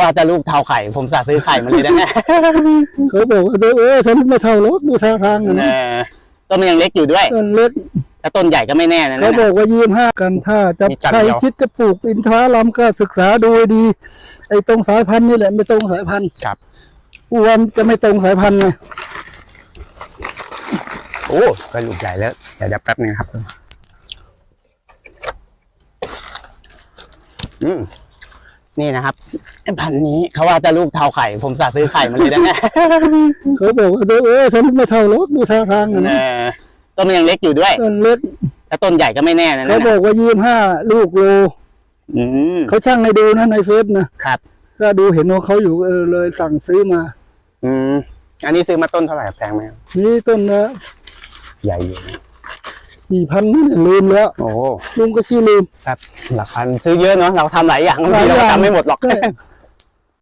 ว่าจะลูกเท่าไข่ ผมสาซื้อไข่มาเลยได้ไหมเขาบอกว่าเออฉันไม่เท่าหรอกดูท่าทางอะเอนะอต้นมันยังเล็กอยู่ด้วยต้นเล็กแล้วต้นใหญ่ก็ไม่แน่นะเขานั่นบอน่ะกว่ายี่ห้ากันถ้าจะมีจันทร์ใครเดียวคิดจะปลูกอินทผลัมก็ศึกษาดูให้ดี ไอ้ตรงสายพันธุ์นี่แหละไม่ตรงสายพันธุ์ครับอ้วนจะไม่ตรงสายพันธุ์ไงโอ้ก็ลูกใหญ่แล้วเดี๋ยวเดี๋ยวแป๊บหนึงครับ อืม นี่นะครับไอ้พันธุ์นี้เขาว่าจะลูกเท่าไข่ ผมสาซื้อไข่มาเลยได้ไหมเขาบอกว่าเออฉันไม่เท่าหรอกดูท่าทางอะเอนะอต้นมันยังเล็กอยู่ด้วยต้นเล็กแล้วต้นใหญ่ก็ไม่แน่นะเขานั่นบอน่ะกว่ายี่ห้าลูกโลอืมเขาช่างให้ดูนะในเฟซนะครับ ก็ดูเห็นว่าเขาอยู่เออเลยสั่งซื้อมา อืมอันนี้ซื้อมาต้นเท่าไหร่ครับแพงไหมครับนี่ต้นละใหญ่อยู่ นะกี่พันนี่เนี่ยลืมแล้วโอ้ลุงก็ขี้ลืมครับหลักพันซื้อเยอะเนาะเราทำหลายอย่างหลายเราอย่างทำไม่หมดหรอกใช่